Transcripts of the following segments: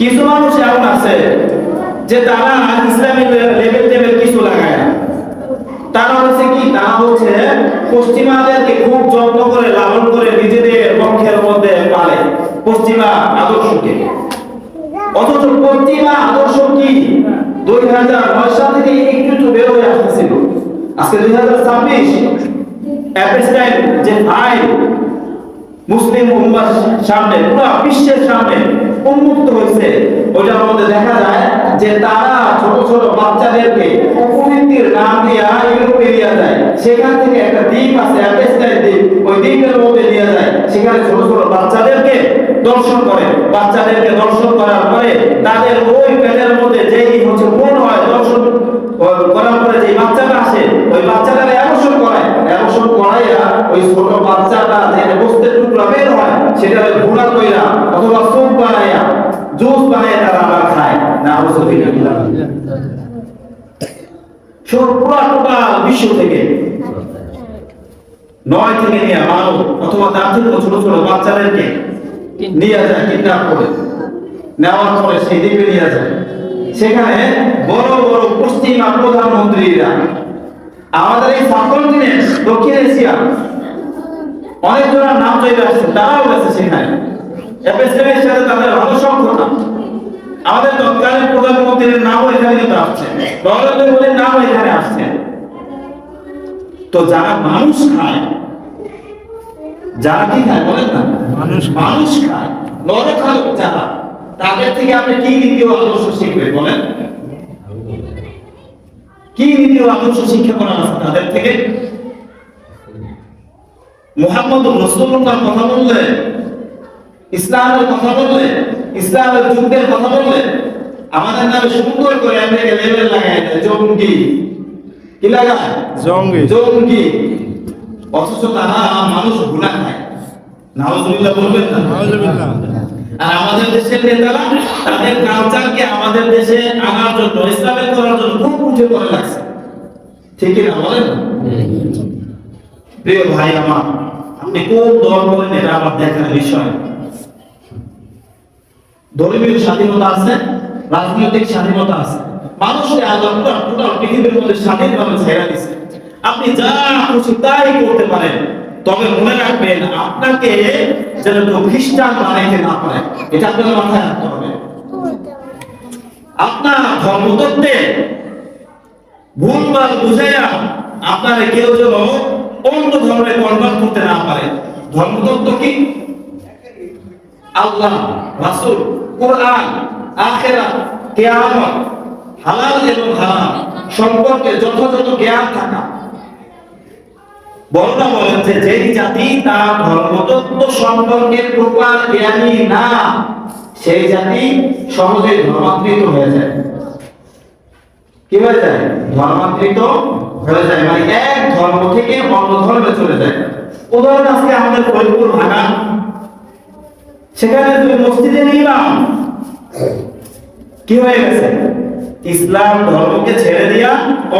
কিছু মানুষ এমন আছে যে তারা ইসলামী লেভেল টেবিল কিছু লাগায় না। তারা হচ্ছে কি? তারা হচ্ছে পশ্চিমাদেরকে খুব যত্ন করে, লালন করে নিজেদের পক্ষের মধ্যে পালে পশ্চিমা আদর্শকে। অথচ পশ্চিমা আদর্শ কি? দুই হাজার নয় সাল থেকে একটু একটু বের হয়ে আসতেছিল। আজকে দুই হাজার ছাব্বিশ যে ফাইল মুসলিম সামনে, পুরো বিশ্বের সামনে উন্মুক্ত হয়েছে। ওইটার মধ্যে দেখা যায় যে তারা ছোট ছোট বাচ্চাদেরকে অপমৃত্যুর নাম দিয়া ইউরোপে নিয়ে যায়। সেখান থেকে একটা দ্বীপ আছে, অ্যাপেস্টাইন দ্বীপ। ওই দ্বীপের মধ্যে নিয়ে যায়। সেখানে ছোট ছোট বাচ্চাদেরকে দর্শন করে। বাচ্চাদেরকে দর্শন করার পরে তাদের ওই পেটের মধ্যে যেই হচ্ছে মন হয়, দর্শন করার পরে যে বাচ্চাটা আসে, ওই বাচ্চাটাকে অ্যাবর্শন করায়। অ্যাবর্শন করাইয়া ওই ছোট বাচ্চাটা যে বস্তের টুকরা বের হয় সেটা গুঁড়া কইরা অথবা বানাইয়া জুস বানাইয়া তারা আবার খায়। না পুরা টোটাল বিশ্ব থেকে। নয় থেকে নিয়ে বারো অথবা তার থেকে ছোট ছোট বাচ্চাদেরকে নিয়ে যায় কিডন্যাপ করে। নেওয়ার পরে সেই দ্বীপে নিয়ে যায়। সেখানে বড় বড় পশ্চিমা প্রধানমন্ত্রীরা আমাদের এই সাবকন্টিনেন্ট দক্ষিণ এশিয়া অনেক জনের নাম চলে আসছে তারাও গেছে সেখানে। এফএসএমের সাথে তাদের ভালো সম্পর্ক আমাদের তৎকালীন প্রধানমন্ত্রীর নামও এখানে কিন্তু আসছে। নরেন্দ্র নামও এখানে আসছে। তো যারা মানুষ খায় যারা কি খায় বলেন না? মানুষ মানুষ খায়। নরখাল যারা তাদের থেকে আপনি কি নীতি ও আদর্শ শিখবে বলেন? কি নীতি ও আদর্শ শিক্ষা করা আছে তাদের থেকে? মোহাম্মদ রসুল্লাহর কথা বললে ইসলামের কথা বললে ইসলামের যুদ্ধের কথা বললে আমাদের নামে সুন্দর করে আমেরিকা লেভেল লাগায় দেয় জঙ্গি। কি লাগায়? জঙ্গি। জঙ্গি। অথচ তারা মানুষ গুণা খায়। নাউজুবিল্লাহ বলবেন না? নাউজুবিল্লাহ। আর আমাদের দেশের নেতারা তাদের কালচারকে আমাদের দেশে আনার জন্য ইসলামের করার জন্য খুব উঠে করে লাগছে ঠিক কি না বলেন? প্রিয় ভাই আমার আপনি কোন দল করেন এটা আমার দেখার বিষয়? ধর্মীয় স্বাধীনতা আছে, রাজনৈতিক স্বাধীনতা আছে। মানুষের আদর টোটাল পৃথিবীর মধ্যে স্বাধীনভাবে ছেড়ে দিছে আপনি যা খুশি তাই করতে পারেন। তবে মনে রাখবেন, আপনাকে যেন কেউ খ্রিস্টান বানাইতে না পারে, এটা আপনার মাথায় রাখতে হবে। আপনার ধর্মতত্ত্বে ভুলভাল বুঝাইয়া আপনার কেউ যেন অন্য ধর্মে কনভার্ট করতে না পারে। ধর্মতত্ত্ব কি? আল্লাহ, রাসূল। কোরআন, আখিরাত, কিয়ামত, হালাল এবং হারাম সম্পর্কে যথাযথ জ্ঞান থাকা। বর্ণনা বলেন যে জাতি তার ধর্মতত্ত্ব সম্পর্কে প্রপার জ্ঞানী না, সেই জাতি সহজে ধর্মান্তরিত হয়ে যায়। কি হয়ে যায়? ধর্মান্তরিত হয়ে যায় মানে এক ধর্ম থেকে অন্য ধর্মে চলে যায়। উদাহরণ আজকে আমাদের ফরিদপুর ঢাকা সেখানে তুমি মসজিদের ইমাম কি হয়ে গেছে? ইসলাম ধর্মকে ছেড়ে দিয়া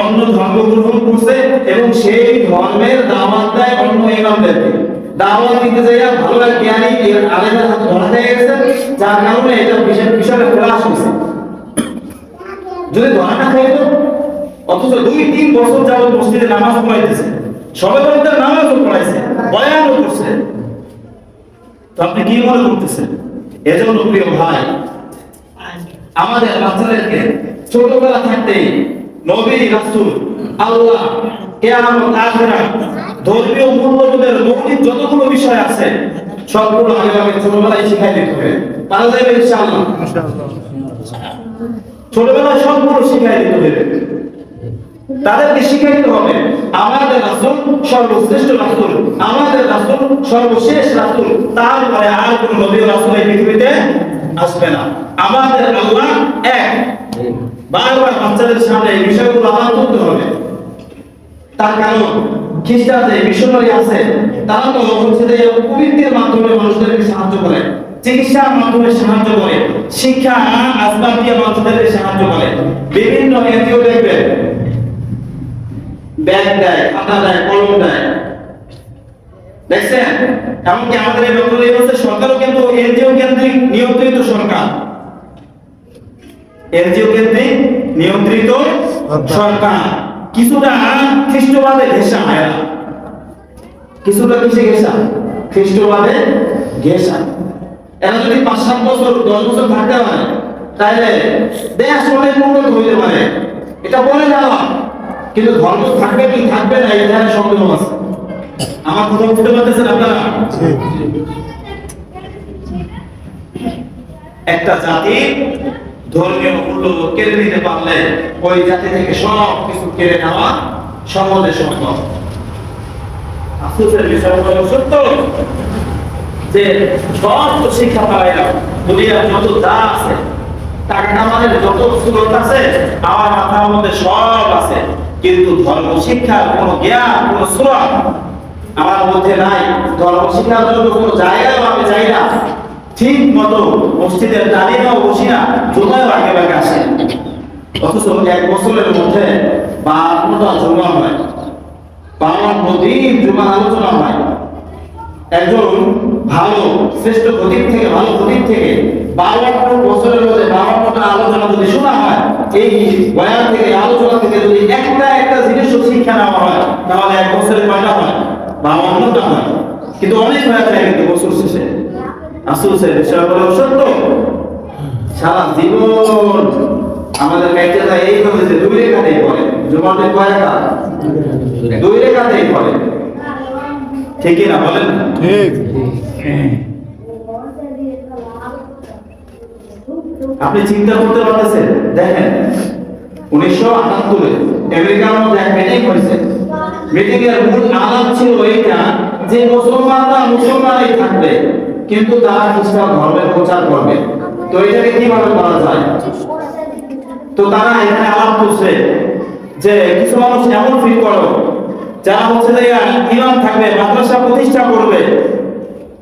অন্য ধর্ম গ্রহণ করছে এবং সেই ধর্মের দাওয়াত দেয় অন্য ইমামদেরকে। দাওয়াত দিতে যাইয়া ভালো এক জ্ঞানী এর আলেমের হাতে ধরা হয়ে গেছে, যার কারণে এটা বিশেষ বিষয়ে ফেলাস হয়েছে। যদি ধরা না খাইতো, অথচ দুই, তিন বছর যাবত মসজিদে নামাজ পড়াইতেছে। সবে বলতে নামাজও পড়াইছে, বয়ানও করছে। তো আপনি কি মনে করতেছেন? এজন্য প্রিয় ভাই আমাদের বাচ্চাদেরকে ছোটবেলা থাকতে নবী রাসূল আল্লাহ কিয়ামত আখিরাত ধর্মীয় মূল্যবোধের মৌলিক যতগুলো বিষয় আছে সবগুলো আগে আগে ছোটবেলায় শিখাই দিতে হবে। পারা যাবে ইনশাআল্লাহ। ইনশাআল্লাহ। ছোটবেলায় সবগুলো শিখাই দিতে হবে। তাদেরকে শিখাইতে হবে, আমাদের রাসূল সর্বশ্রেষ্ঠ রাসূল, আমাদের রাসূল সর্বশেষ রাসূল, তারপরে আর কোন নবী রাসূল এই পৃথিবীতে আসবে না। আমাদের আল্লাহ এক। বারবার বাচ্চাদের সামনে এই বিষয়গুলো আবার করতে হবে। তার কারণ, খ্রিস্টান যে মিশনারি আছে, তারা তো হচ্ছে যে পবিত্রের মাধ্যমে মানুষদেরকে সাহায্য করে, চিকিৎসার মাধ্যমে সাহায্য করে, শিক্ষা, আসবাব দিয়ে মানুষদেরকে সাহায্য করে। বিভিন্ন এনজিও দেখবে ব্যাগ দেয়, খাতা দেয়, কলম দেয়। দেখছেন? এমনকি আমাদের এই ডক্টর ইউনুসের সরকারও কিন্তু এনজিও কেন্দ্রিক নিয়ন্ত্রিত সরকার। এনজিও কেন্দ্রিক নিয়ন্ত্রিত সরকার। কিছুটা খ্রিস্টবাদে ঘেঁষা হয় কিছুটা কিসে ঘেঁষা? খ্রিস্টবাদে ঘেঁষা। এরা যদি পাঁচ, সাত বছর, দশ বছর থাকতে পারে তাহলে দেশ অনেক উন্নত হইতে পারে। এটা বলে যাওয়া। কিন্তু ধর্ম থাকবে কি থাকবে না এখানে সন্দেহ আছে। আমার কথা বুঝতে পারতেছেন আপনারা? একটা জাতি ধর্মীয় মূল্য কেড়ে নিতে পারলে ওই জাতি থেকে সব কিছু কেড়ে নেওয়া সহজে সম্ভব আফসোসের বিষয় হলো সত্য যে সমস্ত শিক্ষা পাইলাম দুনিয়ার যত যা আছে টাকা আমাদের যত সুরত আছে আমার মাথার মধ্যে সব আছে। কিন্তু ধর্ম শিক্ষার কোনো জ্ঞান, কোনো সুরত আমার মধ্যে নাই। ধর্ম শিক্ষার জন্য কোনো জায়গায় আমি চাই না। ঠিক মতো মসজিদের তালিমাও বসি না, জুমায় আগে আগে আসে। অথচ এক বছরের মধ্যে বারোটা জমা হয়। বারো দিন জুমার আলোচনা হয়। একজন ভালো, শ্রেষ্ঠ খতিব থেকে, ভালো খতিব থেকে বারো বছরের মধ্যে বারোটা আলোচনা যদি শোনা হয়, এই বয়ান থেকে, আলোচনা থেকে যদি একটা শিক্ষা নেওয়া হয় তাহলে এক বছরে কয়টা হয় বারোটা হয়। কিন্তু অনেক হয়ে যায় কিন্তু বছর শেষে। আসুসের বিষয় হলো সত্য। সারা জীবন আমাদের যায় এই হবে যে দুই রেখাতেই পড়ে জুমাতে কয় রেখা? দুই রেখাতেই পড়ে। ঠিকই না বলেন? ঠিক। আপনি চিন্তা করতে পারতেছেন? দেখেন উনিশশো আটাত্তরে ছিল যে মুসলমানরা মুসলমানই থাকবে, কিন্তু তারা ধর্মের প্রচার করবে। তো এটাকে কীভাবে তো তারা এখানে আলাপ করছে যে মানুষ এমন ফিল যারা যে থাকবে প্রতিষ্ঠা করবে,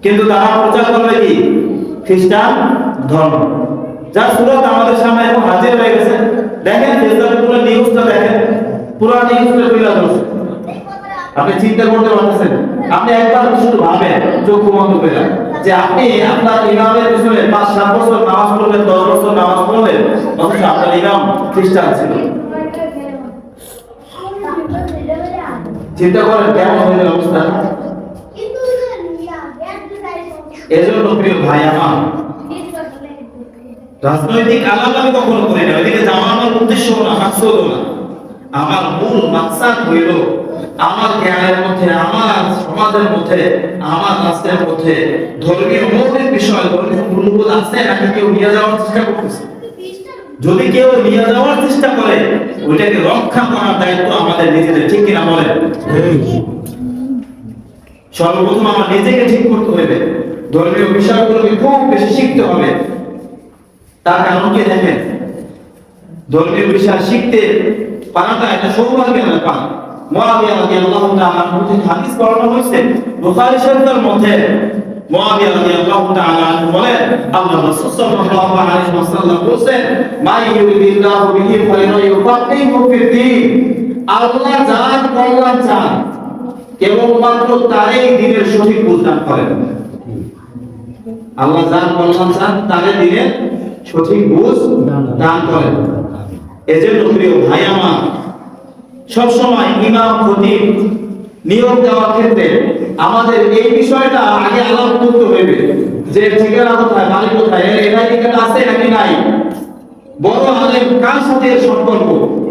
কিন্তু তারা প্রচার করবে কি? খ্রিস্টান ধর্ম। যার সুরত আমাদের সামনে এখন হাজির হয়ে গেছে। দেখেন ফেসবুকে পুরো নিউজটা দেখেন। পুরো নিউজটা ধরছে আপনি চিন্তা করতে পারতেছেন? আপনি একবার শুধু ভাবেন চক্ষু বন্ধ করে যে আপনি আপনার ইমামের পিছনে পাঁচ সাত বছর নামাজ পড়লেন দশ বছর নামাজ পড়লেন অথচ আপনার ইমাম খ্রিস্টান ছিল। চিন্তা করেন কেমন হয়ে অবস্থা? এজন্য প্রিয় ভাই আমার রাজনৈতিক আলাপ আমি কখনো করি না। ওইদিকে যাওয়া আমার উদ্দেশ্য না মাকসুদ না। আমার মূল মাকসাদ হইল আমার জ্ঞানের মধ্যে আমার সমাজের মধ্যে আমার রাষ্ট্রের মধ্যে। ধর্মীয় মৌলিক বিষয় ধর্মীয় মূল্যবোধ আছে নাকি কেউ নিয়ে যাওয়ার চেষ্টা করতেছে? যদি কেউ নিয়ে যাওয়ার চেষ্টা করে ওইটাকে রক্ষা করার দায়িত্ব আমাদের নিজেদের ঠিক কিনা বলেন? সর্বপ্রথম আমার নিজেকে ঠিক করতে হবে। ধর্মীয় বিষয়গুলোকে খুব বেশি শিখতে হবে। তার কারণ কি দেখেন? ধর্মীয় বিষয় শিখতে পারাটা একটা রাদিয়াল্লাহু তাআলা আনহু বলেন, আল্লাহ আল্লাহ যার কল্যাণ চান, কেবলমাত্র তারই দিনের সঠিক বুঝদান করেন। আল্লাহ যার কল্যাণ চান তাদের দিনের সঠিক বুঝ দান করেন। এজন্য প্রিয় ভাই আমার সব সময় ইমাম খতিব নিয়োগ দেওয়ার ক্ষেত্রে আমাদের এই বিষয়টা আগে আলাপ করতে হবে। যে ঠিকানা কোথায় মালিক কোথায় এর এনআই ঠিকানা আছে নাকি নাই? বড় আলেম কার সাথে সম্পর্ক?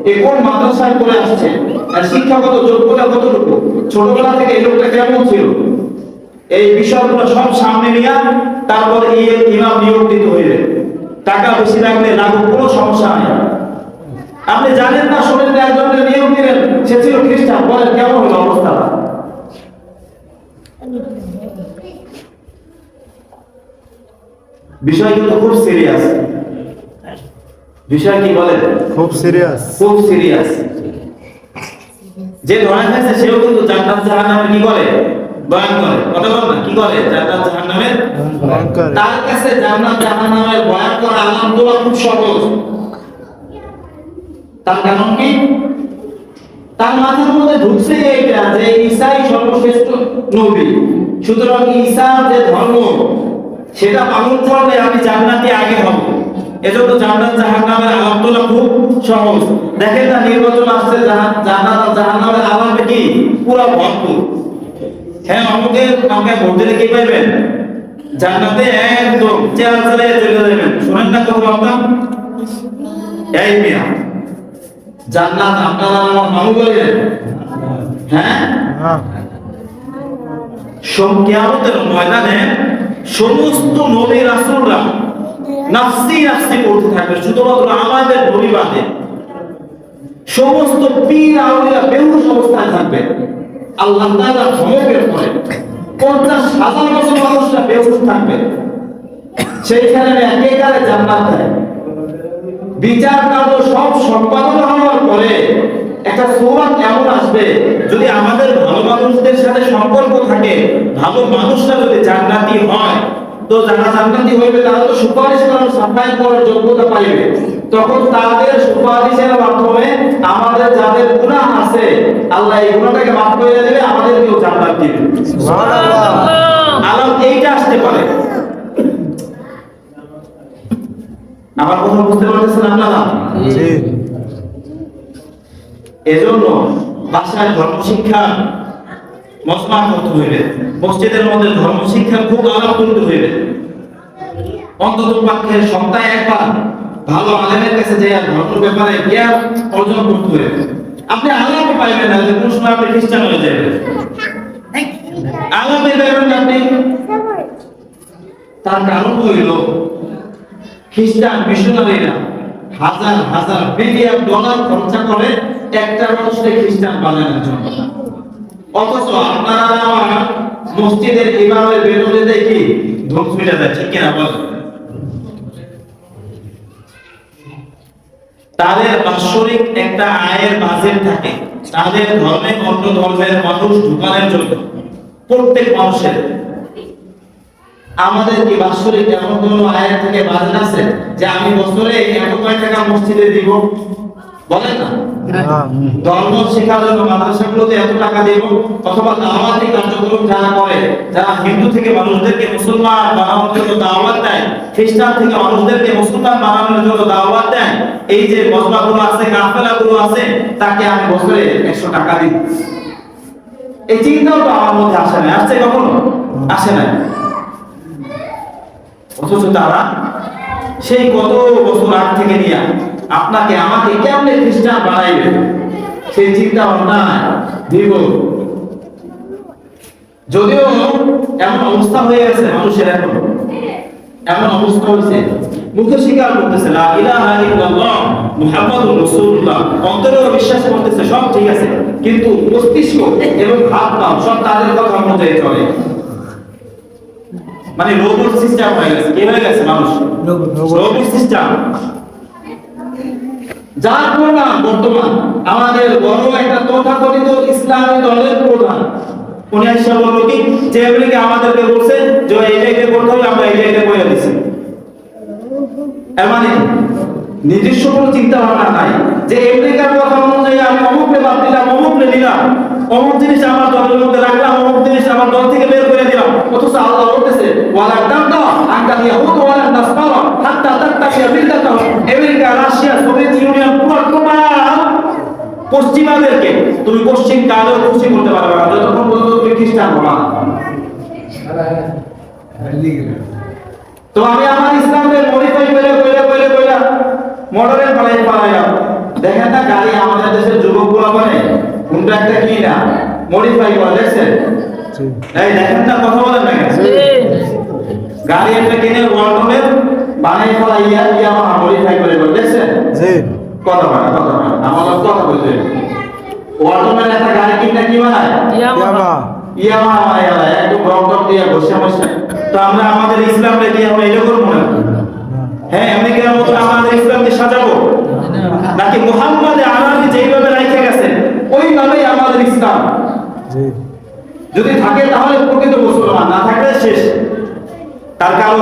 এ কোন মাদ্রাসায় পড়ে আসছে? আর শিক্ষাগত যোগ্যতা কতটুকু? ছোটবেলা থেকে এই লোকটা কেমন ছিল? এই বিষয়গুলো সব সামনে নিয়ে তারপর এই ইমাম নিয়োগ দিতে হইবে। টাকা বেশি লাগলে লাগুক কোনো সমস্যা নাই। আপনি জানেন না শোনেন না একজনের নিয়োগ দিলেন সে ছিল খ্রিস্টান বলেন কেমন হলো অবস্থাটা বিষয় কিন্তু খুব সিরিয়াস বিষয় কি বলেন? খুব সিরিয়াস খুব সিরিয়াস যে ধরা খাইছে সেও কিন্তু জান্নাত জাহান্নামের কি করে বয়ান করে। কথা বল না কি করে? জান্নাত জাহান্নামের ভয়ঙ্কর তার কাছে জান্নাত জাহান্নামের বয়ান করা আলহামদুলিল্লাহ খুব সহজ। তার কারণ কি? তার মাথার মধ্যে ঢুকছে এইটা যে ঈসাই সর্বশ্রেষ্ঠ নবী। সুতরাং ঈসার যে ধর্ম সেটা পালন করলে আমি জান্নাতে আগে হব। এজন্য জান্নাত জাহান্নামের আলাপ তোলা খুব সহজ। দেখেন না নির্বাচন আসছে জাহান- জান্নাত আর জাহান্নামের আলাদা কি? পুরো ভরপুর। হ্যাঁ আমাকে আমাকে ভোট কি পাইবেন। জান্নাতে একদম চেয়ার চালিয়ে চলে যাবেন। শুনেন না এই মিয়া, জান্নাত আপনারা আমার হ্যাঁ? কিয়ামতের ময়দানে সমস্ত নবী রাসূলরা নাফসি নাফসি করতে থাকবে, শুধুমাত্র আমাদের নবী বাদে। সমস্ত পীর আউলিয়া বেহুশ অবস্থায় থাকবে। আল্লাহ তাআলা ভয়ে বের করে। পঞ্চাশ হাজার বছর মানুষরা বেহুশ থাকবে। সেইখানে একেবারে জান্নাত দেয়। বিচার কার্য সব সম্পাদন হওয়ার পরে একটা সৌরভ এমন আসবে, যদি আমাদের ভালো মানুষদের সাথে সম্পর্ক থাকে, ভালো মানুষরা যদি জান্নাতি হয় তো যারা জান্নাতি হইবে তারা তো সুপারিশ করার সাফাই করার যোগ্যতা পাইবে। তখন তাদের সুপারিশের মাধ্যমে আমাদের যাদের গুনাহ আছে আল্লাহ এই গুনাহটাকে মাফ করে দেবে আমাদেরকেও জান্নাত দিবে। আলাম এইটা আসতে পারে। আমার কথা বুঝতে পারতেছেন আপনারা? এজন্য বাসায় ধর্ম হইবে। মসজিদের মধ্যে ধর্ম, শিক্ষা খুব হইবে। অন্তত পক্ষে সপ্তাহে একবার ভালো আলেমের কাছে যে ধর্ম ব্যাপারে অর্জন করতে হইবে। আপনি আলাপ পাইবেন না, যে আপনি খ্রিস্টান হয়ে যাবেন আপনি তার কারণ হইল, খ্রিস্টান মিশনারিরা হাজার হাজার বিলিয়ন ডলার খরচা করে একটা মানুষকে খ্রিস্টান বানানোর জন্য। অথচ আপনারা আমার মসজিদের ইমামের বেতনে দেখি ধ্বংস মিটা যাচ্ছে কিনা বলেন? তাদের বাৎসরিক একটা আয়ের বাজেট থাকে। তাদের ধর্মে অন্য ধর্মের মানুষ ঢুকানোর জন্য প্রত্যেক মানুষের। আমাদের কি বাৎসরিক এমন কোন আয়ের থেকে বাজেট আছে যে আমি বছরে এত কয় টাকা মসজিদে দিব? বলেন না? ধর্ম শেখার জন্য মাদ্রাসাগুলোতে এত টাকা দেব অথবা দাওয়াতি কার্যক্রম যারা করে যারা হিন্দু থেকে মানুষদেরকে মুসলমান বানানোর জন্য দাওয়াত দেয় খ্রিস্টান থেকে মানুষদেরকে মুসলমান বানানোর জন্য দাওয়াত দেয় এই যে মজমাগুলো আছে কাফেলাগুলো আছে তাকে আমি বছরে একশো টাকা দিই। এই চিন্তাও তো আমার মধ্যে আসে না। আসছে কখনো? আসে না। অথচ তারা সেই কত বছর আগ থেকে নিয়ে আপনাকে আমাকে কেমনে খ্রিস্টান বানাইবে? সেই চিন্তা ভাবনা দিব। যদিও এমন অবস্থা হয়ে গেছে মানুষের এখন। এমন অবস্থা হয়েছে। মুখে স্বীকার করতেছে লা ইলাহা ইল্লাল্লাহ মুহাম্মাদুর রাসূলুল্লাহ। অন্তরেও বিশ্বাস করতেছে সব ঠিক আছে। কিন্তু মস্তিষ্ক এবং হাত পা সব তাদের কথা অনুযায়ী চলে। মানে রোবট সিস্টেম হয়ে গেছে। কি হয়ে গেছে মানুষ? রোবট সিস্টেম যার প্রমাণ বর্তমান, আমাদের বড় একটা তথাকথিত ইসলামী দলের প্রধান। উনি এসে বলল কি, যে আমেরিকা আমাদেরকে বলছে যে এইটা এটা করতে হবে, আমরা এইটা এটা করে দিছি। মানে নিজস্ব কোনো চিন্তা ভাবনা নাই। যে আমেরিকার কথা অনুযায়ী আমি অমুককে বাদ দিলাম, অমুককে নিলাম, অমুক জিনিস আমার দলের মধ্যে রাখলাম, অমুক জিনিস আমার দল থেকে বের করে দিলাম। অথচ আল্লাহ বলতেছে ওয়ালা দামদা আনকা ইয়াহুদ ওয়ালা নাসবারা হাত্তা তাত্তাকিয়া মিল্লাতাহুম আমেরিকা রাশিয়া সোভিয়েত ইউনিয়ন পুরো পশ্চিমাদেরকে। তুমি পশ্চিম কালেও খুশি করতে পারবে না। যতক্ষণ পর্যন্ত তুমি খ্রিস্টান হবা। না। তো আমি আমার ইসলামকে মডিফাই করে করে করে করে মডার্ন বানাই বানাইলাম দেখেন না গাড়ি আমাদের দেশের যুবকগুলো মানে কোনটা একটা কি না? মডিফাই করা দেখছেন? এই দেখেন না কথা বলেন না গাড়ি একটা কিনে ওয়ার্ল্ডের বানাই ফেলা ইয়া ইয়া আমার মডিফাই করে করে দেখছেন? কথা বলে কথা বলে আমার লোক কথা বলতে ওয়ার্ল্ডের একটা গাড়ি কিনতে কি বানায়? ইয়ামা মায়া একদম রং টং দিয়ে বসে বসে। তো আমরা আমাদের ইসলামকে দিয়ে আমরা এটা করব না হ্যাঁ আমেরিকার মতো আমাদের ইসলামকে সাজাবো? নাকি মোহাম্মদ আরবি যেইভাবে রাখে গেছেন ওইভাবেই আমাদের ইসলাম। যদি থাকে তাহলে প্রকৃত মুসলমান না থাকলে শেষ। তার কারণ?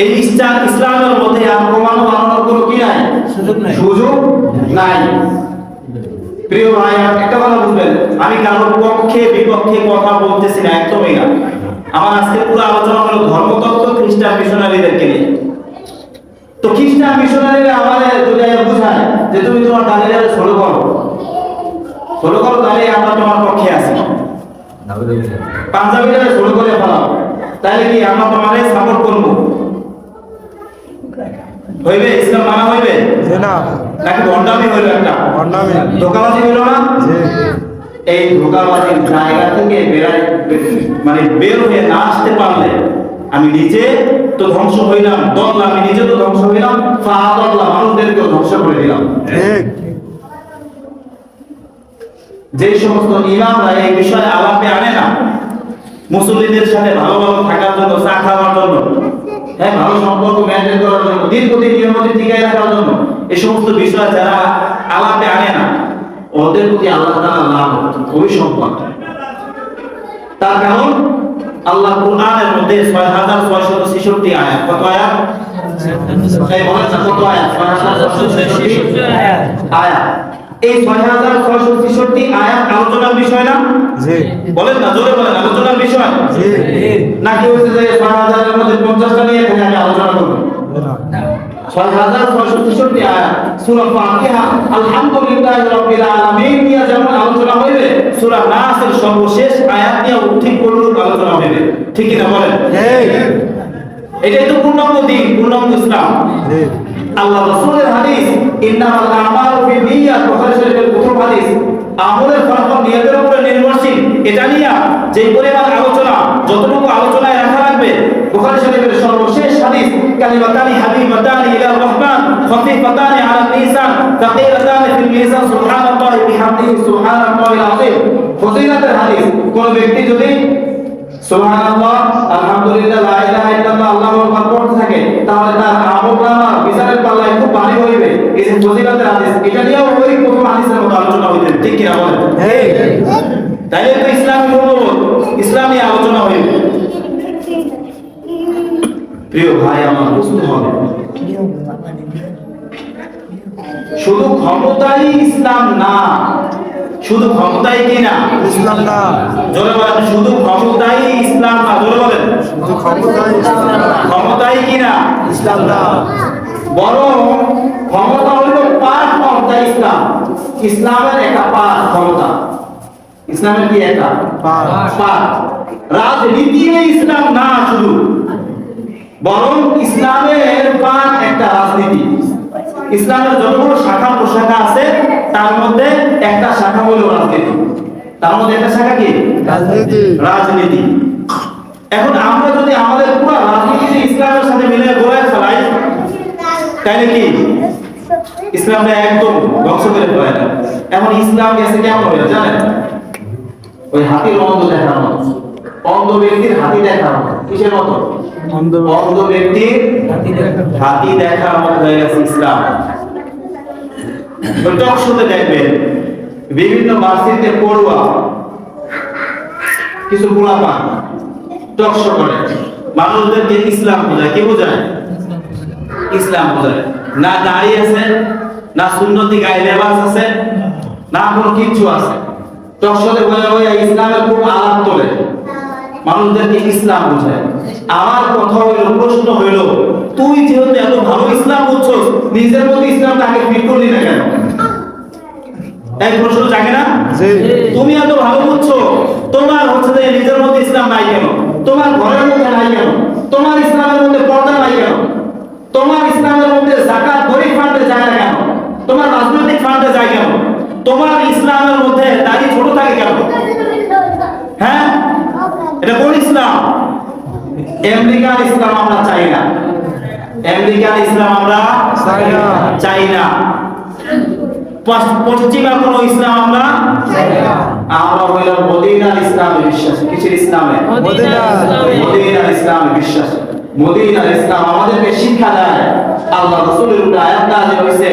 এই ইসলাম ইসলামের মধ্যে আর প্রমাণ বানানোর কোনো কি নাই? সুযোগ নাই। সুযোগ নাই। প্রিয় ভাই একটা কথা বুঝবেন আমি কারোর পক্ষে বিপক্ষে কথা বলতেছি না একদমই না। আমার আজকে পুরো আলোচনা হলো ধর্মতত্ত্ব খ্রিস্টান মিশনারিদেরকে নিয়ে। তো খ্রিস্টান মিশনারিরা আমাদের যদি বুঝায় যে তুমি তোমার দাঁড়িয়ে ষোলো করো ষোলো করো তাহলে আমরা তোমার পক্ষে আছি। পাঞ্জাবিরা ষোলো করে ফেলাও। তাহলে কি আমরা তোমারে সাপোর্ট করব? হইবে? ইসলাম মানা হইবে? যে না। নাকি ভণ্ডামি হইল একটা? অন্নামি ধোকাবাজি হইল না? এই ধোকাবাজির জায়গা থেকে বেরাই মানে বের হয়ে না আসতে পারলে আমি নিজে তো ধ্বংস হইলাম দললাম আমি নিজে তো ধ্বংস হইলাম ফা দললাম মানুষদেরকেও ধ্বংস করে দিলাম। ঠিক। যে সমস্ত ইমামরা এই বিষয়ে আলাপে আনে না মুসল্লিদের সাথে ভালো ভালো থাকার জন্য চা খাওয়ার জন্য হ্যাঁ ভালো সম্পর্ক মেনটেন করার জন্য দীর্ঘদিন নিয়মতি টিকায় রাখার জন্য এই সমস্ত বিষয় যারা আলাপে আনে না ওদের প্রতি আল্লাহ তাআলা লাভ খুবই সম্পদ তার কারণ আল্লাহ কুরআনের মধ্যে ছয় হাজার ছয়শত ছেষট্টি আয়াত। কত আয়াত? কত আয়াত? ছয় হাজার ছয়শত ছেষট্টি আয়াত। এই ছয় হাজার ছয়শো ছেষট্টি আয়াত আলোচনার বিষয় না? বলেন না জোরে বলেন আলোচনার বিষয়? নাকি হচ্ছে যে ছয় হাজারের মধ্যে পঞ্চাশটা নিয়ে এখানে আমি আলোচনা করব? ছয় হাজার ছয়শো ছেষট্টি আয়াত সূরা ফাতিহা আলহামদুলিল্লাহ রাব্বিল আলামিন নিয়ে যেমন আলোচনা হইবে সূরা নাসের সর্বশেষ আয়াত নিয়ে ঠিক আলোচনা হইবে? ঠিক কি না বলেন এটাই তো পূর্ণাঙ্গ দিন পূর্ণাঙ্গ ইসলাম। আল্লাহ রাসূলের হাদিস, ইন্নামাল আমালু বিনিয়াত বুখারী শরীফের প্রথম হাদিস। আমলের ফলাফল নিয়তের উপরে নির্ভরশীল। এটা নিয়ে যে পরিমাণ আলোচনা, যতটুকু আলোচনায় রাখা লাগবে বুখারী শরীফের সর্বশেষ হাদিস, কালিমাতানি হাবিবাতানি ইলা রহমান, খফিফাতানি আলা মিজান তাকিলাতানি ফিল মিজান সুবহানাল্লাহি বিহামদিহি, সুবহানাল্লাহিল আযীম। ফজিলাতের হাদিস, কোন ব্যক্তি যদি সুবহানাল্লাহ আলহামদুলিল্লাহ লা ইলাহা ইল্লাল্লাহ আল্লাহু আকবার পড়তে থাকে। তাহলে তার আমলনামা বিচারের পাল্লায় খুব ভারী হইবে। এই যে ফজিলতের হাদিস এটা নিয়েও ওই প্রথম হাদিসের মতো আলোচনা হইতে ঠিক কি না বলেন ঠিক তো ইসলামী মূল্যবোধ ইসলামী আলোচনা হইবে। প্রিয় ভাই আমার বুঝতে হবে। শুধু ক্ষমতাই ইসলাম না শুধু ক্ষমতাই কি না? ইসলাম না। জোরে বলেন শুধু ক্ষমতাই ইসলাম না জোরে বলেন। শুধু ক্ষমতা ইসলাম না। ক্ষমতাই কি না? ইসলাম না। বরং ক্ষমতা পার্ট অফ দ্য ইসলাম। ইসলামের একটা পার্ট ক্ষমতা। ইসলামের কি একটা। পার্ট রাজনীতি ইসলাম না শুধু। বরং ইসলামের পার্ট একটা রাজনীতি। ইসলামের যতগুলো শাখা প্রশাখা আছে তার মধ্যে একটা শাখা হলো রাজনীতি। তার মধ্যে একটা শাখা কি? রাজনীতি। রাজনীতি। এখন আমরা যদি আমাদের পুরো রাজনীতি ইসলামের সাথে মিলে গোড়ায় ফেলাই তাহলে কি? ইসলামটা একদম ধ্বংস করে ফেলায় না এখন ইসলাম গেছে কেমন হয়ে জানেন? ওই হাতির অন্ধ দেখার মতো। অন্ধ ব্যক্তির হাতি দেখার মতো। কিসের মতো? অন্ধ অন্ধ ব্যক্তির হাতি দেখার মতো হয়ে গেছে ইসলাম। ওই টক শোতে দেখবেন বিভিন্ন পড়ুয়া, কিছু পোলাপান করে। মানুষদেরকে ইসলাম বোঝায়। কি বোঝায়? ইসলাম বোঝায়। না দাড়ি আছে, না সুন্নতি গায়ে লেবাস আছে, না কোনো কিচ্ছু আছে। ওই ইসলামের খুব আলাপ তোলে। মানুষদেরকে ইসলাম বোঝায়। আমার কথা হইল, প্রশ্ন হইল তুই যেহেতু এত ভালো ইসলাম বুঝছস নিজের মধ্যে ইসলাম তাকে ফিট করলি না কেন? এই প্রশ্ন জাগে না? তুমি এত ভালো বুঝছ তোমার হচ্ছে যে নিজের মধ্যে ইসলাম নাই কেন? তোমার ঘরের মধ্যে নাই কেন? তোমার ইসলামের মধ্যে পর্দা নাই কেন? তোমার ইসলামের মধ্যে জাকাত গরিব ফান্ডে যায় না কেন? তোমার রাজনৈতিক ফান্ডে যায় কেন? তোমার ইসলামের মধ্যে দাড়ি ছোট থাকে কেন? হ্যাঁ? এটা কোন ইসলাম? আমেরিকার ইসলাম আমরা চাই না। আমেরিকার ইসলাম আমরা চাই না। চাই না। পশ্চিমা কোন ইসলাম আমরা আমরা হইলাম মদিনার ইসলামে বিশ্বাসী। কিসের ইসলামে? মদিনার ইসলামে। বিশ্বাসী। মদিনার ইসলাম আমাদেরকে শিক্ষা দেয়। আল্লাহ রাসূলের উপরে আয়াত নাযিল হইছে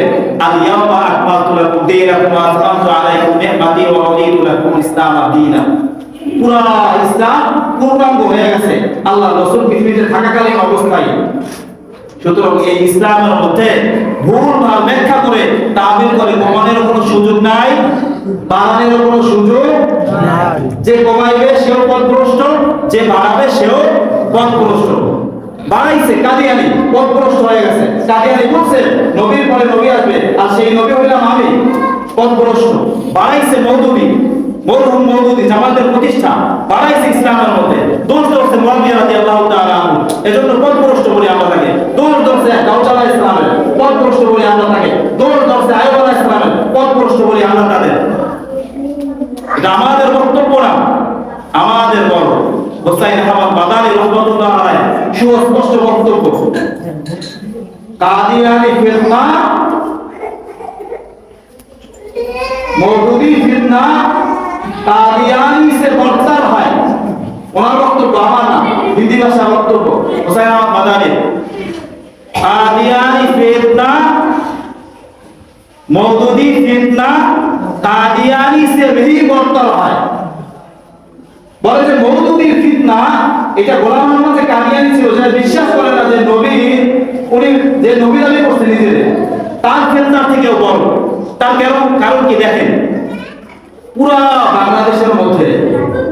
আল ইয়াওমা আকমালতু লাকুম দীনাকুম ওয়া আতমামতু আলাইকুম নি'মাতি ওয়া রাদিতু লাকুম ইসলাম দীনা। পুরা ইসলাম পূর্ণাঙ্গ হয়ে গেছে। আল্লাহ রাসূল পৃথিবীতে থাকাকালীন অবস্থায় সুতরাং এই ইসলামের মধ্যে ভুল ব্যাখ্যা করে তাবিল করে কমানোর কোনো সুযোগ নাই কোনো সুযোগ নাই। যে কমাইবে সেও পথভ্রষ্ট, যে বাড়াবে সেও পথভ্রষ্ট। বাড়াইছে, কাদিয়ানি, পথভ্রষ্ট হয়ে গেছে। কাদিয়ানি নবীর পরে নবী আসবে, আর সেই নবী হইলাম আমি, পথভ্রষ্ট। বাড়াইছে মৌদুদি, মরহুম মৌদুদি, জামাতের প্রতিষ্ঠা। বাড়াইছে ইসলামের মধ্যে। দোষ ধরছে মুয়াবিয়া রাদিয়াল্লাহু তাআলা এজন্য পথভ্রষ্ট বলি দোষ ধরছে কাউচালা ইসলামের। পথভ্রষ্ট বলি আমরা তাকে। দোষ ধরছে আইয়ুব আলাইহিস সালামের পথভ্রষ্ট বলি আমরা তাদের। এটা আমাদের বক্তব্য না। আমাদের বড় হোসাইন আহমদ বাদানি রহমতুল্লাহ আলাইহি সুস্পষ্ট বক্তব্য। কাদিয়ানি ফিতনা। মওদুদি ফিতনা। কাদিয়ানি সে বর্তার হয়। ওনার বক্তব্য আমার না। হিন্দি ভাষা বক্তব্য। হোসাইন আহমদ বাদানি কাদিয়ানি ফিতনা, মওদুদি ফিতনা কাদিয়ানি সে भी বর্তর হয়। বলে যে মওদুদির ফিতনা, এটা গোলাম মোহাম্মদ যে কাদিয়ানি ছিল যে বিশ্বাস করে না যে নবী, উনি যে নবী দাবি করছে নিজেদের, তার ফিতনা থেকেও বড়। তার কারণ কারণ কি দেখেন? পুরা বাংলাদেশের মধ্যে,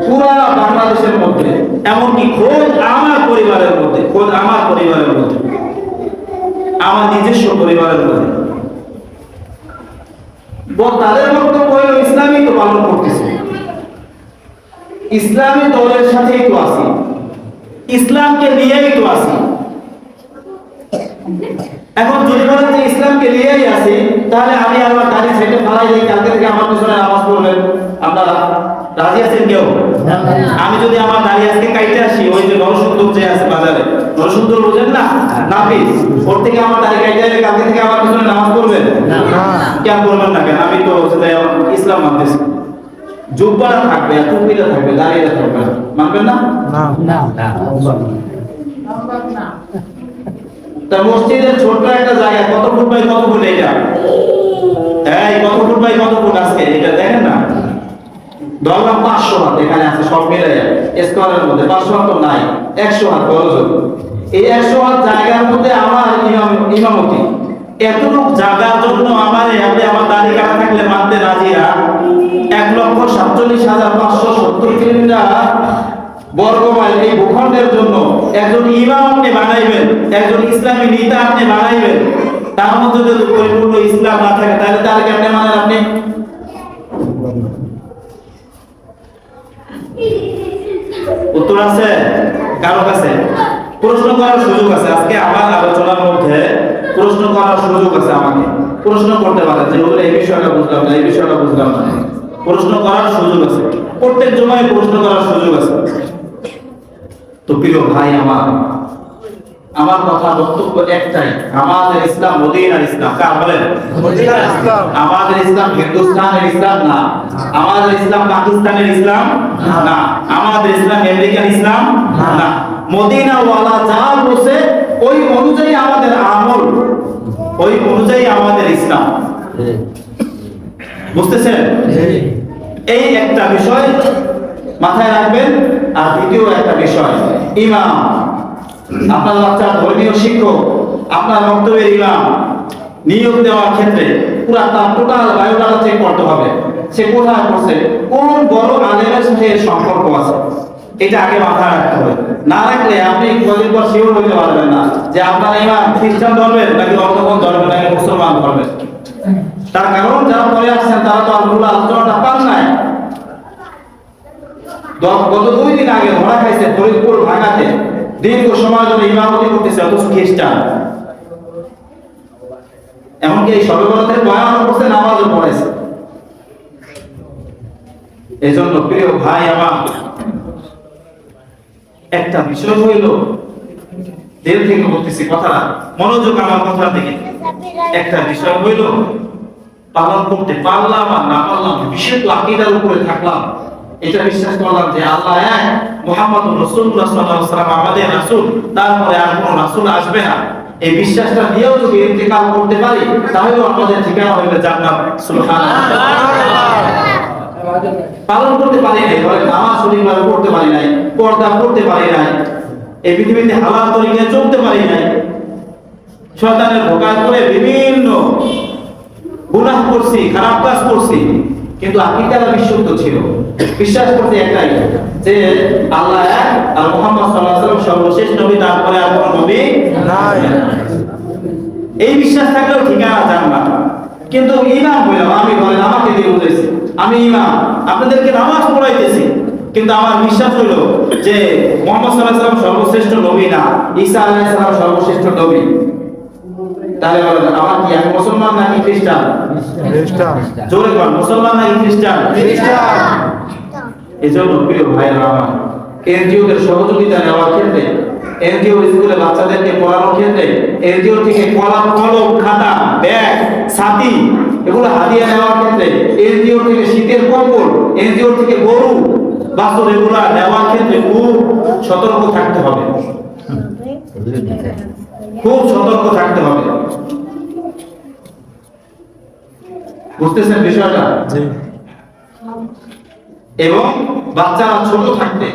পুরা বাংলাদেশের মধ্যে, এমনকি খোদ আমার পরিবারের মধ্যে, খোদ আমার পরিবারের মধ্যে আমার নিজস্ব পরিবারের মধ্যে। তাদের বক্তব্য হলো ইসলামই তো পালন করতেছে। ইসলামী দলের সাথেই তো আছি। ইসলামকে নিয়েই তো আছি। এখন যদি বলেন যে ইসলামকে নিয়েই আছি, তাহলে আমি আমার গাড়ি সাইডে ফালাই দিই, কালকে থেকে আমার পিছনে আওয়াজ করবেন আপনারা। রাজি আছেন কেউ? আমি যদি আমার গাড়ি আজকে কাইতে আসি ওই যে নরসুন্দর যে আছে বাজারে নরসুন্দর বোঝেন না? নাপিস ওর থেকে আমার গাড়ি কাইতে এলে কালকে থেকে আমার পিছনে নামাজ পড়বেন? কেন করবেন না কেন? আমি তো ইসলাম মানতেছি। জুব্বারা থাকবে আর থাকবে দাঁড়িয়ে থাকবে। না। মানবেন না। তা মসজিদের ছোট্ট একটা জায়গা কত ফুট বাই কত ফুট এটা? এই কত ফুট বাই কত ফুট আজকে? এটা দেখেন না? পাঁচশো হাত, এখানে আছে সব মিলে স্কোয়ারের মধ্যে পাঁচশো হাত তো নাই, একশো হাত এই একশো হাত জায়গার মধ্যে আমার ইমাম ইমামতি। জায়গার জন্য আমার আমার দাড়ি কাটা থাকলে মানতে এক লক্ষ সাতচল্লিশ হাজার পাঁচশো সত্তর কিলোমিটার বর্গ মাইল এই ভূখণ্ডের জন্য একজন ইমাম আপনি বানাইবেন, একজন ইসলামী নেতা আপনি বানাইবেন, তার মধ্যে যদি পরিপূর্ণ ইসলাম না থাকে, তাহলে তার কেমনে মানেন আপনি? উত্তর আছে? কারও কাছে প্রশ্ন করার সুযোগ আছে। আজকে আমার আলোচনার মধ্যে প্রশ্ন করার সুযোগ আছে আমাকে। প্রশ্ন করতে পারে। যে বলে, এই বিষয়টা বুঝলাম না, এই বিষয়টা বুঝলাম না। প্রশ্ন করার সুযোগ আছে। প্রত্যেক জমায় প্রশ্ন করার সুযোগ আছে। তো প্রিয় ভাই আমার আমার কথা বক্তব্য একটাই আমাদের ইসলাম মদিনার ইসলাম। কার বলেন? মদিনার ইসলাম। আমাদের ইসলাম হিন্দুস্তানের ইসলাম না। আমাদের ইসলাম পাকিস্তানের ইসলাম না। আমাদের ইসলাম আমেরিকান ইসলাম না। মদিনা ওয়ালা যা বসে ওই অনুযায়ী আমাদের আমল। ওই অনুযায়ী আমাদের ইসলাম। বুঝতেছেন? এই একটা বিষয় মাথায় রাখবেন। আর দ্বিতীয় একটা বিষয় ইমাম। আপনার বাচ্চার ধর্মীয় শিক্ষক, আপনার বক্তব্যের ইমাম, নিয়োগ দেওয়ার ক্ষেত্রে পুরো তার টোটাল বায়োডাটা চেক করতে হবে। সে কোথায় পড়ছে? কোন বড় আলেমের সাথে সম্পর্ক আছে? এটা আগে মাথায় রাখতে হবে। না রাখলে আপনি কদিন পর শিওর হইতে পারবেন না যে আপনার ইমাম খ্রিস্টান ধর্মের নাকি কোন ধর্মের নাকি মুসলমান ধর্মের। তার কারণ যারা পরে আসছেন, তারা তো আল্লাহ আলোচনাটা পান নাই। গত দুই দিন আগে ধরা খাইছে ফরিদপুর ঢাকাতে। দীর্ঘ সময় ধরে ইমামতি করতেছে, অথচ খ্রিস্টান। এমনকি এই সবে বয়ান করছে নামাজও পড়েছে। এই জন্য প্রিয় ভাই, আমার একটা বিষয় হইল দেল থেকে বলতেছি কথাটা, মনোযোগ আমার কথা থেকে একটা বিষয় হইল, পালন করতে পারলাম আর না পারলাম, বিশেষ আকিদার উপরে থাকলাম। এটা বিশ্বাস করলাম যে আল্লাহ এক মুহাম্মদ রাসূলুল্লাহ সাল্লাল্লাহু আলাইহি আমাদের রাসূল। তারপরে আর কোনো রাসূল আসবে না। এই বিশ্বাসটা দিয়েও যদি ইন্তেকাল করতে পারি, তাহলেও আমাদের ঠিকানা হবে জান্নাত। পালন করতে পারি নাই ধরেন নামাজ সঠিকভাবে পড়তে পারি নাই, পর্দা করতে পারি নাই, এই পৃথিবীতে হালাল তরিকে চলতে পারি নাই। শয়তানের ধোকায় পড়ে বিভিন্ন গুনাহ করছি, খারাপ কাজ করছি। কিন্তু আকিদারা বিশুদ্ধ ছিল। বিশ্বাস করতে একটাই, যে আল্লাহ এক আর মুহাম্মদ সাল্লাল্লাহু আলাইহি ওয়াসাল্লাম সর্বশেষ নবী, তারপরে আর কোনো নবী নাই। এই বিশ্বাস থাকলেও ঠিকানা জানলাম কিন্তু ইমাম হইলাম, আমি বলেন আমাকে দিয়ে বুঝেছি আমি ইমাম, আপনাদেরকে নামাজ পড়াইতেছি, কিন্তু আমার বিশ্বাস হইল যে মোহাম্মদ সাল্লাহ সাল্লাম সর্বশ্রেষ্ঠ নবী না, ঈসা আলাইহিস সালাম সর্বশ্রেষ্ঠ নবী। তাহলে বলেন আমার কি আমি মুসলমান নাকি খ্রিস্টান? খ্রিস্টান। জোরে কর মুসলমান নাকি খ্রিস্টান? খ্রিস্টান। এই জন্য প্রিয় ভাইরা আমার এনজিওদের সহযোগিতা নেওয়ার ক্ষেত্রে এনজিও স্কুলে বাচ্চাদেরকে পড়ানোর ক্ষেত্রে এনজিও থেকে কলম কলম খাতা ব্যাগ ছাতি এগুলো হাদিয়া নেওয়ার ক্ষেত্রে এনজিও থেকে শীতের কম্বল এনজিও থেকে গরু বাছুর এগুলো নেওয়ার ক্ষেত্রে খুব সতর্ক থাকতে হবে। খুব সতর্ক থাকতে হবে। বুঝতেছেন বিষয়টা? এবং বাচ্চারা ছোট থাকতে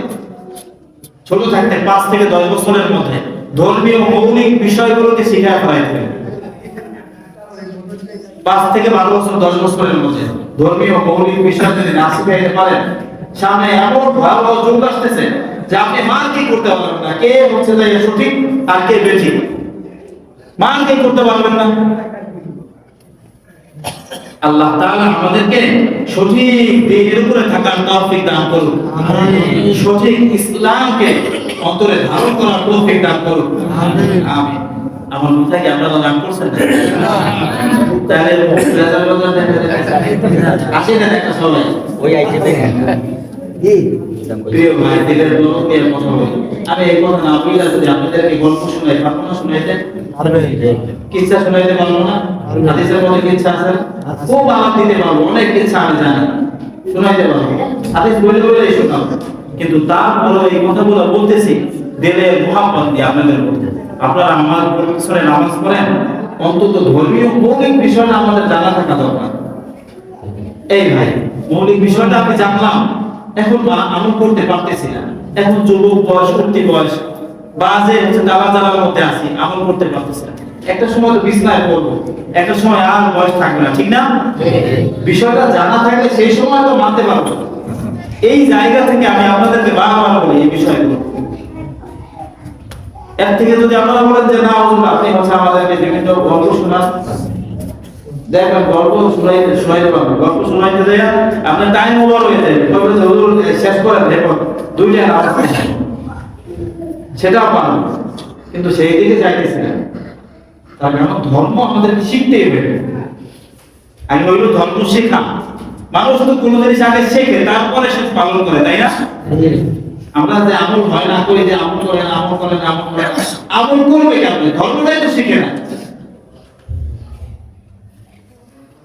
ছোট থাকতে পাঁচ থেকে দশ বছরের মধ্যে ধর্মীয় মৌলিক বিষয়গুলোকে শিক্ষা করাই দেবে। পাঁচ থেকে বারো বছর দশ বছরের মধ্যে ধর্মীয় মৌলিক বিষয় যদি না শিখাইতে পারেন সামনে এমন ভয়াবহ যুগ আসতেছে যে আপনি মান কি করতে পারবেন না কে হচ্ছে যে সঠিক আর কে বেঠিক? মান কি করতে পারবেন না। আল্লাহ তাআলা আমাদেরকে সঠিক দিনের উপরে থাকার তৌফিক দান করুন। সঠিক ইসলামকে অন্তরে ধারণ করার তৌফিক দান করুন। আমিন। আমার মুখে কি আপনারা দান করছেন? তাহলে আসে না একটা সবাই। ওই আইছে দেখেন। প্রিয় ভাই দিলের দিয়ে কথা আমি এই কথা না বলে যদি আপনাদেরকে গল্প শোনাই ঘটনা শোনাইতে কিচ্ছা শোনাইতে পারব না? হাদিসের মধ্যে কিচ্ছা আছে? খুব আলাপ দিতে পারব অনেক কিচ্ছা আমি জানি। শোনাইতে পারব হাদিস বলে বলে শোনাবো। কিন্তু তারপরে এই কথাগুলো বলতেছি, দিলে মোহাম্মত দিয়ে আপনাদের আপনারা আমার পিছনে নামাজ পড়েন, অন্তত ধর্মীয় মৌলিক বিষয়টা আমাদের জানা থাকা দরকার। এই ভাই, মৌলিক বিষয়টা আমি জানলাম। এখন আমল করতে পারতেছি না। এখন যুবক বয়স, উঠতি বয়স। বা যে হচ্ছে দালা দালার মধ্যে আছি আমল করতে পারতেছি না। একটা সময় তো বিছনায় পড়ব একটা সময় আর বয়স থাকবে না ঠিক না? বিষয়টা জানা থাকলে সেই সময় তো মানতে পারব। এই জায়গা থেকে আমি আপনাদেরকে বারবার বলি এই বিষয়গুলো। এর থেকে যদি আপনারা বলেন যে না হুজুর, আপনি হচ্ছে আমাদেরকে বিভিন্ন গল্প শোনান। দেখেন গল্প শোনাইতে শোনাইতে পারবেন। গল্প শোনাইতে যায় আপনার টাইম ওভার হয়ে যায় শেষ করেন দেখুন দুইটা। সেটাও পারবেন কিন্তু সেই দিকে যাইতেছে না। তার কারণ ধর্ম আমাদের শিখতেই হবে। আমি হইল ধর্ম শেখা মানুষ তো কোনো জিনিস আগে শেখে, তারপরে সে পালন করে, তাই না? আমরা যে আমল হয় না করি যে আমল করেন আমল করেন আমল করেন, আমল করবে ধর্মটাই তো শিখে না।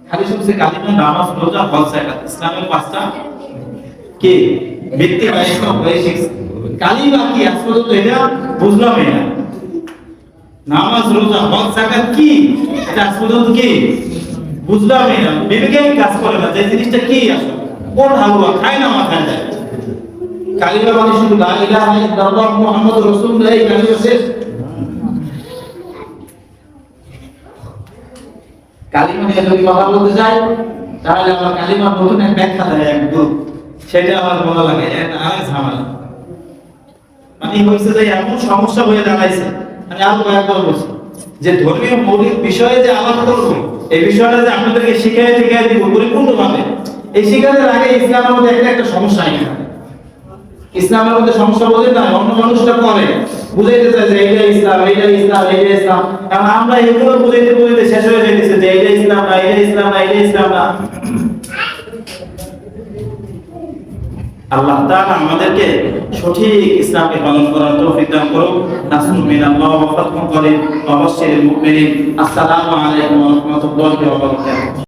খালি শুনছে কালিমা, নামাজ, রোজা ইসলামের পাঁচটা কি? ব্যক্তি বা হয়ে শিখছে। কালিমা কি আজ পর্যন্ত এটা বুঝলামই না। নামাজ, রোজা যাকাত কি? এটা আজ পর্যন্ত কি? না। বিবেকেই কাজ করে না, যে জিনিসটা কি আসলে? কোন হালুয়া? খায় না, মাথায় যায় কালিমা মানে শুধু লা ইলাহা ইল্লাল্লাহ রাসূলুল্লাহ, এই কালিমা শেষ। কালিমা নিয়ে যদি কথা বলতে তাহলে আমার কালিমা এক ব্যাখ্যা দেয় এক সেটা আমার ভালো লাগে এটা আরেক ঝামেলা। মানে হয়েছে যে এমন সমস্যা হয়ে দাঁড়াইছে, আমি আরও কয়েকবার বলছি, যে ধর্মীয় মৌলিক বিষয়ে যে আলাপ করব, এই বিষয়টা যে আপনাদেরকে শিখাই শিখাই দিব পরিপূর্ণ ভাবে এই শিখানোর আগে ইসলামের মধ্যে একটা একটা সমস্যা এখানে ইসলামের মধ্যে সমস্যা বোঝেন না অন্য মানুষটা করে, বুঝাইতে চায় যে এইটা ইসলাম এইটা ইসলাম এইটা ইসলাম, কারণ আমরা এগুলো বুঝাইতে বুঝাইতে শেষ হয়ে যাইতেছে যে এইটা ইসলাম না, এইটা ইসলাম না, এইটা ইসলাম না। আল্লাহ তাআলা আমাদেরকে সঠিক ইসলামকে পালন করার তৌফিক দান করুন নাসরুল মিনাল্লাহ ওয়া ফাতহুন করে অবশ্যই মুমিনিন। আসসালামু আলাইকুম ওয়া রাহমাতুল্লাহি ওয়া বারাকাতুহু।